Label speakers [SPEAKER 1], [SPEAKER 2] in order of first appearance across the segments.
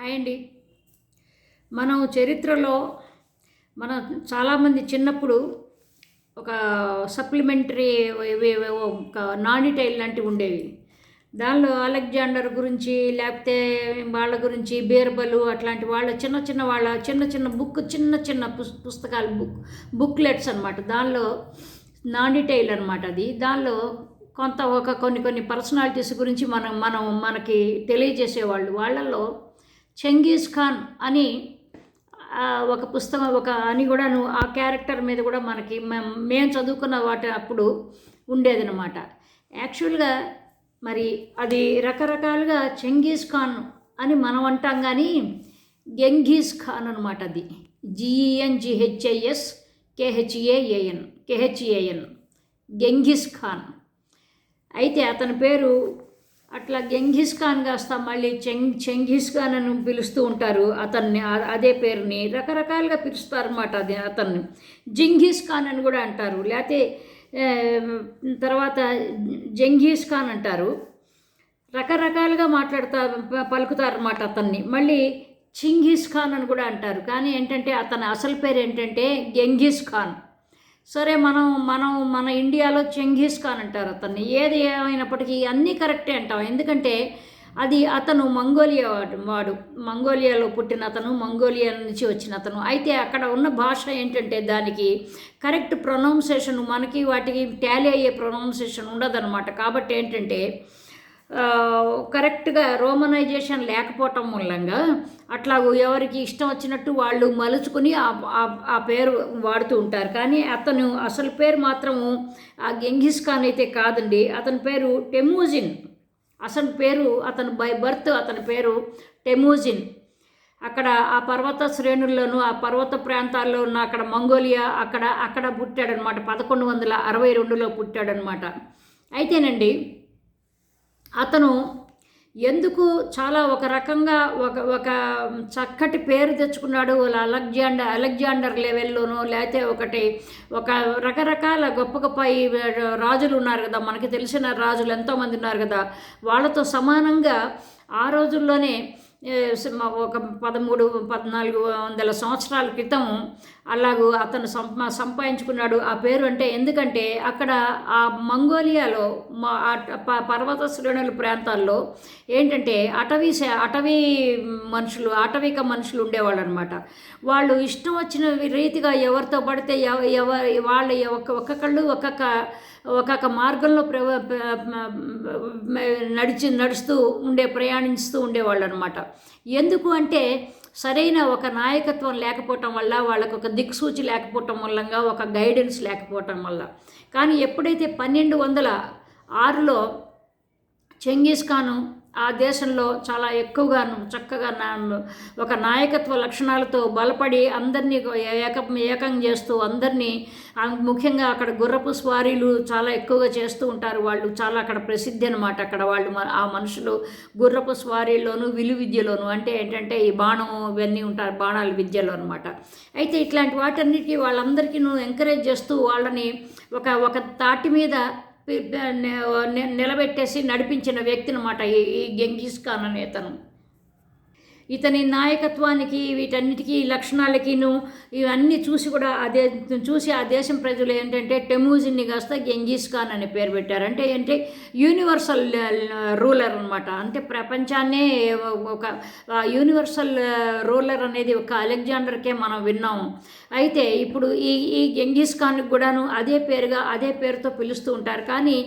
[SPEAKER 1] Hi అండి. మనం చరిత్రలో మన చాలామంది చిన్నప్పుడు ఒక సప్లిమెంటరీ ఒక నానిటైల్ లాంటివి ఉండేవి. దానిలో అలెగ్జాండర్ గురించి లేకపోతే వాళ్ళ గురించి బీర్బలు అట్లాంటి వాళ్ళ చిన్న చిన్న వాళ్ళ చిన్న చిన్న బుక్ చిన్న చిన్న పుస్ పుస్తకాలు బుక్ బుక్లెట్స్ అనమాట దానిలో నానిటైల్ అనమాట అది. దానిలో కొంత ఒక కొన్ని కొన్ని పర్సనాలిటీస్ గురించి మనం మనం మనకి తెలియజేసేవాళ్ళు. వాళ్ళల్లో చెంగీజ్ ఖాన్ అని ఒక పుస్తకం ఒక అని కూడాను ఆ క్యారెక్టర్ మీద కూడా మనకి మేము చదువుకున్న వాటి అప్పుడు ఉండేదనమాట యాక్చువల్గా మరి అది రకరకాలుగా చెంగీజ్ ఖాన్ అని మనం అంటాం కానీ గెంఘీజ్ ఖాన్ అనమాట అది. జిఈఎన్ జిహెచ్ఐఎస్ కేహెచ్ఏఏఎన్ కేహెచ్ఏఎన్ గెంఘీస్ ఖాన్. అయితే అతని పేరు అట్లా గెంఘిస్ ఖాన్ కాస్త మళ్ళీ చెంగ్ చెంఘిస్ ఖాన్ అని పిలుస్తూ ఉంటారు. అతన్ని అదే పేరుని రకరకాలుగా పిలుస్తారన్నమాట అది అతన్ని. జింఘీస్ ఖాన్ అని కూడా అంటారు. లేకపోతే తర్వాత జంఘీస్ ఖాన్ అంటారు. రకరకాలుగా మాట్లాడతా పలుకుతారన్నమాట అతన్ని. మళ్ళీ చింఘీస్ ఖాన్ అని కూడా అంటారు. కానీ ఏంటంటే అతని అసలు పేరు ఏంటంటే గెంఘీస్ ఖాన్. సరే మనం మనం మన ఇండియాలో చెంఘీస్ ఖాన్ అంటారు అతన్ని. ఏది ఏమైనప్పటికీ అన్నీ కరెక్టే అంటాం. ఎందుకంటే అది అతను మంగోలియా వాడు వాడు. మంగోలియాలో పుట్టిన అతను మంగోలియా నుంచి వచ్చిన అతను. అయితే అక్కడ ఉన్న భాష ఏంటంటే దానికి కరెక్ట్ ప్రొనౌన్సేషన్ మనకి వాటికి టాలీ అయ్యే ప్రొనౌన్సేషన్ ఉండదన్నమాట. కాబట్టి ఏంటంటే కరెక్ట్గా రోమనైజేషన్ లేకపోవటం మూలంగా అట్లాగూ ఎవరికి ఇష్టం వచ్చినట్టు వాళ్ళు మలుచుకుని ఆ పేరు వాడుతూ ఉంటారు. కానీ అతను అసలు పేరు మాత్రము ఆ గెంఘిస్ ఖాన్ అయితే కాదండి. అతని పేరు టెమూజిన్. అసలు పేరు అతను బై బర్త్ అతని పేరు టెమూజిన్. అక్కడ ఆ పర్వత శ్రేణుల్లోనూ ఆ పర్వత ప్రాంతాల్లో ఉన్న అక్కడ మంగోలియా అక్కడ అక్కడ పుట్టాడనమాట. పదకొండు వందల అరవై రెండులో పుట్టాడనమాట. అయితేనండి అతను ఎందుకు చాలా ఒక రకంగా ఒక ఒక చక్కటి పేరు తెచ్చుకున్నాడు వాళ్ళ అలెగ్జాండర్ అలెగ్జాండర్ లెవెల్లోనూ లేకపోతే ఒకటి ఒక రకరకాల గొప్ప గొప్ప రాజులు ఉన్నారు కదా మనకి తెలిసిన రాజులు ఎంతోమంది ఉన్నారు కదా వాళ్ళతో సమానంగా ఆ రోజుల్లోనే ఒక పదమూడు పద్నాలుగు వందల సంవత్సరాల క్రితం అలాగూ అతను సంపా సంపాదించుకున్నాడు. ఆ పేరు అంటే ఎందుకంటే అక్కడ ఆ మంగోలియాలో మా పర్వత శ్రేణుల ప్రాంతాల్లో ఏంటంటే అటవీ అటవీ మనుషులు అటవిక మనుషులు ఉండేవాళ్ళు అనమాట వాళ్ళు ఇష్టం వచ్చిన రీతిగా ఎవరితో పడితే ఎవ ఎవ వాళ్ళ ఒక్క ఒక్కొక్కళ్ళు ఒక్కొక్క ఒక్కొక్క మార్గంలో ప్ర నడిచి నడుస్తూ ఉండే ప్రయాణిస్తూ ఉండేవాళ్ళు అనమాట ఎందుకు అంటే సరైన ఒక నాయకత్వం లేకపోవటం వల్ల వాళ్ళకు ఒక దిక్సూచి లేకపోవటం వల్ల ఒక గైడెన్స్ లేకపోవటం వల్ల. కానీ ఎప్పుడైతే పన్నెండు వందల ఆరులో చెంగీస్ ఖాను ఆ దేశంలో చాలా ఎక్కువగా చక్కగా నా- ఒక నాయకత్వ లక్షణాలతో బలపడి అందరినీ ఏక ఏకం చేస్తూ అందరినీ ముఖ్యంగా అక్కడ గుర్రపు స్వారీలు చాలా ఎక్కువగా చేస్తూ ఉంటారు. వాళ్ళు చాలా అక్కడ ప్రసిద్ధి అనమాట అక్కడ వాళ్ళు మ- ఆ మనుషులు గుర్రపు స్వారీలోను విలు విద్యలోను అంటే ఏంటంటే ఈ బాణం ఇవన్నీ ఉంటారు. బాణాల విద్యలో అనమాట అయితే ఇట్లాంటి వాటన్నిటికీ వాళ్ళందరికీ నువ్వు ఎంకరేజ్ చేస్తూ వాళ్ళని ఒక ఒక తాటి మీద నిలబెట్టేసి నడిపించిన వ్యక్తి అనమాట ఈ గెంగీస్ ఖాన్ అనే ఇతని నాయకత్వానికి వీటన్నిటికీ లక్షణాలకిను ఇవన్నీ చూసి కూడా అదే చూసి ఆ దేశం ప్రజలు ఏంటంటే టెమూజిన్ని కాస్త గెంజీస్ ఖాన్ అనే పేరు పెట్టారు. అంటే ఏంటి? యూనివర్సల్ రూలర్ అనమాట అంటే ప్రపంచాన్నే ఒక యూనివర్సల్ రూలర్ అనేది ఒక అలెగ్జాండర్కే మనం విన్నాము అయితే ఇప్పుడు ఈ ఈ గెంగీస్ ఖాన్కి కూడాను అదే పేరుగా అదే పేరుతో పిలుస్తూ ఉంటారు. కానీ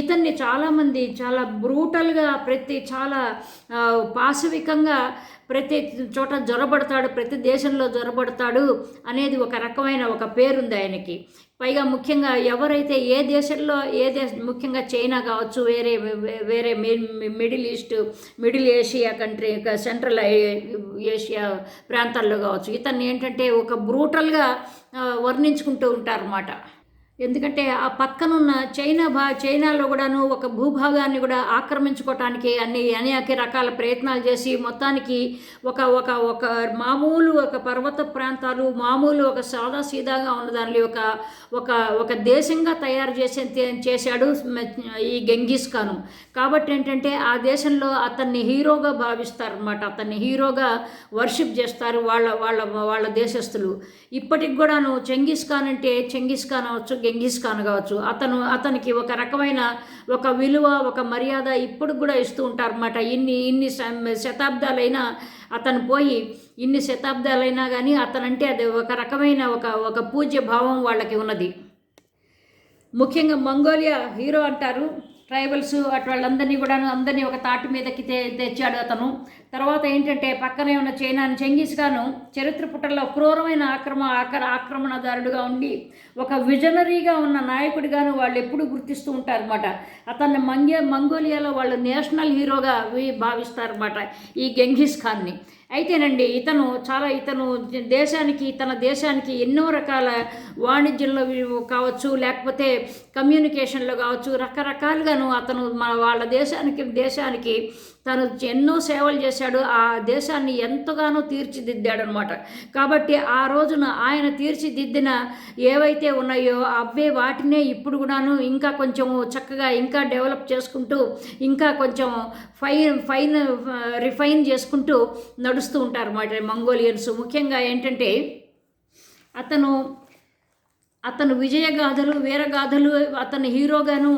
[SPEAKER 1] ఇతన్ని చాలామంది చాలా బ్రూటల్గా ప్రతి చాలా పాశవికంగా ప్రతి చోట జ్వరబడతాడు ప్రతి దేశంలో జ్వరబడతాడు అనేది ఒక రకమైన ఒక పేరుంది ఆయనకి. పైగా ముఖ్యంగా ఎవరైతే ఏ దేశంలో ఏ దేశ ముఖ్యంగా చైనా కావచ్చు వేరే వేరే middle east middle Asia country central Asia ప్రాంతాల్లో కావచ్చు ఇతన్ని ఏంటంటే ఒక బ్రూటల్గా వర్ణించుకుంటూ ఉంటారన్నమాట. ఎందుకంటే ఆ పక్కనున్న చైనా భా చైనాలో కూడాను ఒక భూభాగాన్ని కూడా ఆక్రమించుకోవటానికి అన్ని అనేక రకాల ప్రయత్నాలు చేసి మొత్తానికి ఒక ఒక ఒక మామూలు ఒక పర్వత ప్రాంతాలు మామూలు ఒక సాదా సీదాగా ఉన్న దానిలో ఒక ఒక ఒక దేశంగా తయారు చేసే చేశాడు ఈ గెంగీస్ ఖాను. కాబట్టి ఏంటంటే ఆ దేశంలో అతన్ని హీరోగా భావిస్తారనమాట అతన్ని హీరోగా వర్షిప్ చేస్తారు వాళ్ళ వాళ్ళ వాళ్ళ దేశస్తులు ఇప్పటికి కూడాను చెంగీస్ ఖాన్ అంటే చెంగీస్ ఖాన్ అవచ్చు గెంగిస్ ఖాన్ కావచ్చు అతను అతనికి ఒక రకమైన ఒక విలువ ఒక మర్యాద ఇప్పుడు కూడా ఇస్తూ ఉంటారన్నమాట. ఇన్ని ఇన్ని శతాబ్దాలైనా అతను పోయి ఇన్ని శతాబ్దాలైనా కానీ అతనంటే అది ఒక రకమైన ఒక ఒక పూజ్య భావం వాళ్ళకి ఉన్నది. ముఖ్యంగా మంగోలియా హీరో అంటారు ట్రైబల్స్ అటు వాళ్ళందరినీ కూడా అందరినీ ఒక తాటి మీదకి తె తెచ్చాడు అతను. తర్వాత ఏంటంటే పక్కనే ఉన్న చైనాని చెంగీస్ ఖాను చరిత్ర పుటల్లో క్రూరమైన ఆక్రమ ఆక్ర ఆక్రమణదారుడుగా ఉండి ఒక విజనరీగా ఉన్న నాయకుడిగాను వాళ్ళు ఎప్పుడు గుర్తిస్తూ ఉంటారన్నమాట. అతన్ని మంగే మంగోలియాలో వాళ్ళు నేషనల్ హీరోగా భావిస్తారన్నమాట ఈ గెంఘిస్ ఖాన్ని. అయితేనండి ఇతను చాలా ఇతను దేశానికి తన దేశానికి ఎన్నో రకాల వాణిజ్యంలో కావచ్చు లేకపోతే కమ్యూనికేషన్లో కావచ్చు రకరకాలుగాను అతను మన వాళ్ళ దేశానికి దేశానికి తను ఎన్నో సేవలు చేశాడు. ఆ దేశాన్ని ఎంతగానో తీర్చిదిద్దాడు అనమాట కాబట్టి ఆ రోజున ఆయన తీర్చిదిద్దిన ఏవైతే ఉన్నాయో అవే వాటినే ఇప్పుడు కూడాను ఇంకా కొంచెం చక్కగా ఇంకా డెవలప్ చేసుకుంటూ ఇంకా కొంచెం ఫైన్ ఫైన్ రిఫైన్ చేసుకుంటూ నడుస్తూ ఉంటారు అన్నమాట మంగోలియన్స్. ముఖ్యంగా ఏంటంటే అతను అతను విజయగాథలు వీరగాథలు అతను హీరోగాను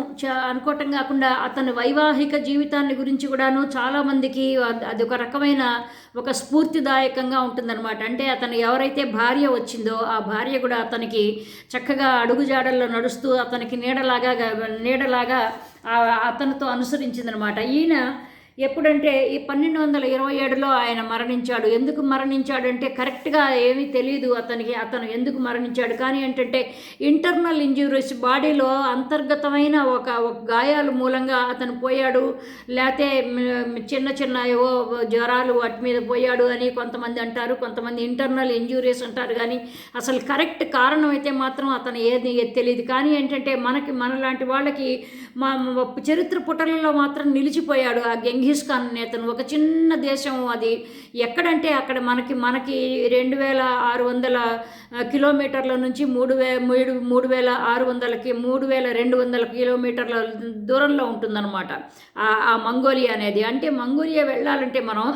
[SPEAKER 1] అనుకోవటం కాకుండా అతని వైవాహిక జీవితాన్ని గురించి కూడాను చాలామందికి అది ఒక రకమైన ఒక స్ఫూర్తిదాయకంగా ఉంటుందన్నమాట. అంటే అతను ఎవరైతే భార్య వచ్చిందో ఆ భార్య కూడా అతనికి చక్కగా అడుగుజాడల్లో నడుస్తూ అతనికి నీడలాగా నీడలాగా అతనితో అనుసరించిందనమాట ఈయన ఎప్పుడంటే ఈ పన్నెండు వందల ఇరవై ఏడులో ఆయన మరణించాడు. ఎందుకు మరణించాడంటే కరెక్ట్గా ఏమీ తెలియదు అతనికి అతను ఎందుకు మరణించాడు. కానీ ఏంటంటే ఇంటర్నల్ ఇంజురీస్ బాడీలో అంతర్గతమైన ఒక గాయాలు మూలంగా అతను పోయాడు. లేకపోతే చిన్న చిన్న ఏవో జ్వరాలు వాటి మీద పోయాడు అని కొంతమంది అంటారు. కొంతమంది ఇంటర్నల్ ఇంజురీస్ అంటారు. కానీ అసలు కరెక్ట్ కారణం అయితే మాత్రం అతను ఏది తెలియదు కానీ ఏంటంటే మనకి మనలాంటి వాళ్ళకి మా చరిత్ర పుటలలో మాత్రం నిలిచిపోయాడు ఆ గెంగి జింగిస్ ఖాన్ నేతను. ఒక చిన్న దేశం అది. ఎక్కడంటే అక్కడ మనకి మనకి రెండు వేల ఆరు వందల కిలోమీటర్ల నుంచి మూడు వే మూడు మూడు వేల ఆరు వందలకి మూడు వేల రెండు వందల కిలోమీటర్ల దూరంలో ఉంటుందన్నమాట ఆ మంగోలియా అనేది. అంటే మంగోలియా వెళ్ళాలంటే మనం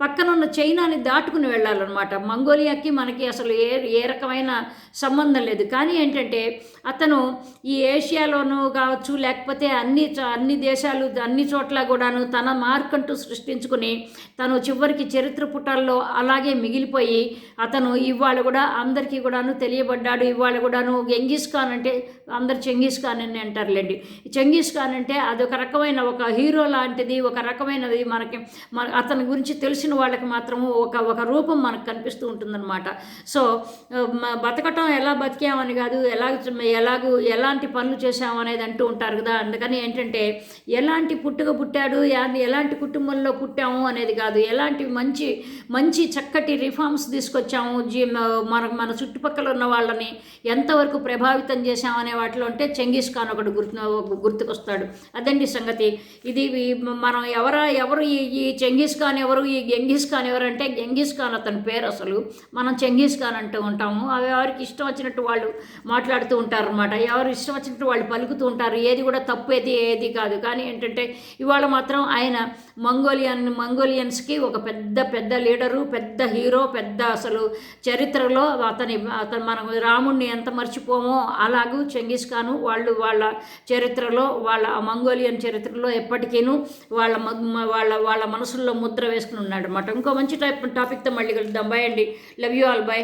[SPEAKER 1] పక్కనున్న చైనాని దాటుకుని వెళ్ళాలన్నమాట. మంగోలియాకి మనకి అసలు ఏ ఏ రకమైన సంబంధం లేదు. కానీ ఏంటంటే అతను ఈ ఏషియాలోనూ కావచ్చు లేకపోతే అన్ని అన్ని దేశాలు అన్ని చోట్ల కూడాను తన మార్కంటూ సృష్టించుకుని తను చివరికి చరిత్ర పుటాల్లో అలాగే మిగిలిపోయి అతను ఇవాళ కూడా అందరికీ కూడాను తెలియబడ్డాడు. ఇవాళ కూడాను గెంగిస్ ఖాన్ అంటే అందరు చెంగీస్ ఖాన్ అని అంటారులేండి. చెంగీస్ ఖాన్ అంటే అదొక రకమైన ఒక హీరో లాంటిది ఒక రకమైనది మనకి మన అతని గురించి తెలిసిన చేసిన వాళ్ళకి మాత్రము ఒక ఒక రూపం మనకు కనిపిస్తూ ఉంటుందన్నమాట. సో బతకటం ఎలా బతికామని కాదు ఎలా ఎలాగూ ఎలాంటి పనులు చేసామనేది అంటూ ఉంటారు కదా. అందుకని ఏంటంటే ఎలాంటి పుట్టుక పుట్టాడు ఎలాంటి కుటుంబంలో పుట్టాము అనేది కాదు ఎలాంటి మంచి మంచి చక్కటి రిఫార్మ్స్ తీసుకొచ్చాము జీ మన మన చుట్టుపక్కల ఉన్న వాళ్ళని ఎంతవరకు ప్రభావితం చేశామనే వాటిలో అంటే చెంగీస్ ఖాన్ ఒకటి గుర్తు గుర్తుకొస్తాడు. అదండి సంగతి. ఇది మనం ఎవరా ఎవరు ఈ ఈ ఖాన్ ఎవరు ఈ జంగీస్ ఖాన్ ఎవరంటే జంగీస్ ఖాన్ అతని పేరు అసలు. మనం చెంగిస్ ఖాన్ అంటూ ఉంటాము. అవి ఎవరికి ఇష్టం వచ్చినట్టు వాళ్ళు మాట్లాడుతూ ఉంటారు అనమాట ఎవరు ఇష్టం వచ్చినట్టు వాళ్ళు పలుకుతూ ఉంటారు. ఏది కూడా తప్పు ఏది ఏది కాదు. కానీ ఏంటంటే ఇవాళ మాత్రం ఆయన మంగోలియన్ మంగోలియన్స్కి ఒక పెద్ద పెద్ద లీడరు పెద్ద హీరో పెద్ద అసలు చరిత్రలో అతని అతను మనం రాముణ్ణి ఎంత మర్చిపోమో అలాగూ చెంగిస్ ఖాను వాళ్ళు వాళ్ళ చరిత్రలో వాళ్ళ మంగోలియన్ చరిత్రలో ఎప్పటికీను వాళ్ళ వాళ్ళ వాళ్ళ మనసుల్లో ముద్ర వేసుకుని ఉన్నాడు. అనమాట ఇంకో మంచి టైప్ టాపిక్తో మళ్ళీ కలుద్దాం. బాయ్ అండి. Love you all bye